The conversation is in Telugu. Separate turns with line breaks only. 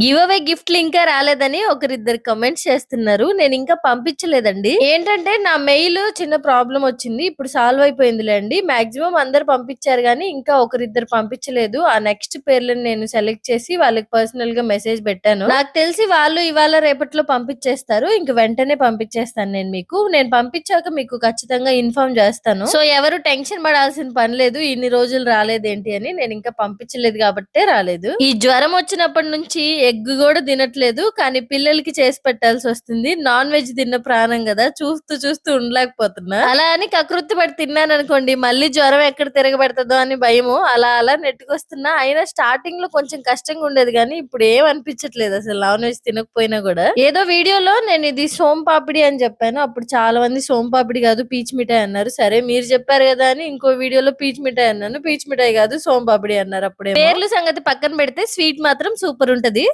గివ్ అవే గిఫ్ట్లు ఇంకా రాలేదని ఒకరిద్దరు కమెంట్స్ చేస్తున్నారు. నేను ఇంకా పంపించలేదండి. ఏంటంటే నా మెయిల్ చిన్న ప్రాబ్లం వచ్చింది. ఇప్పుడు సాల్వ్ అయిపోయిందిలే అండి మాక్సిమం అందరు పంపించారు కానీ ఇంకా ఒకరిద్దరు పంపించలేదు. ఆ నెక్స్ట్ పేర్లను నేను సెలెక్ట్ చేసి వాళ్ళకి పర్సనల్గా మెసేజ్ పెట్టాను. నాకు తెలిసి వాళ్ళు ఇవాళ రేపట్లో పంపించేస్తారు. ఇంక వెంటనే పంపించేస్తాను నేను మీకు. నేను పంపించాక మీకు ఖచ్చితంగా ఇన్ఫార్మ్ చేస్తాను. సో ఎవరు టెన్షన్ పడాల్సిన పని లేదు. ఇన్ని రోజులు రాలేదేంటి అని నేను ఇంకా పంపించలేదు కాబట్టే రాలేదు. ఈ జ్వరం వచ్చినప్పటి నుంచి ఎగ్ కూడా తినట్లేదు కానీ పిల్లలకి చేసి పెట్టాల్సి వస్తుంది. నాన్ వెజ్ తిన్న ప్రాణం కదా చూస్తూ చూస్తూ ఉండలేకపోతున్నా. అలా అని కకృతి పడి తిన్నాను అనుకోండి మళ్ళీ జ్వరం ఎక్కడ తిరగబెడతదో అని భయము అలా అలా నెట్టుకొస్తున్నా. అయినా స్టార్టింగ్లో కొంచెం కష్టంగా ఉండేది కానీ ఇప్పుడు ఏం అనిపించట్లేదు అసలు నాన్ వెజ్ తినకపోయినా కూడా. ఏదో వీడియోలో నేను ఇది సోంపాపిడి అని చెప్పాను. అప్పుడు చాలా మంది సోంపాపిడి కాదు పీచ్ మిఠాయి అన్నారు. సరే మీరు చెప్పారు కదా అని ఇంకో వీడియోలో పీచ్ మిఠాయి అన్నాను. పీచ్ మిఠాయి కాదు సోంపాపిడి అన్నారు అప్పుడే పేర్లు సంగతి పక్కన పెడితే స్వీట్ మాత్రం సూపర్ ఉంటది.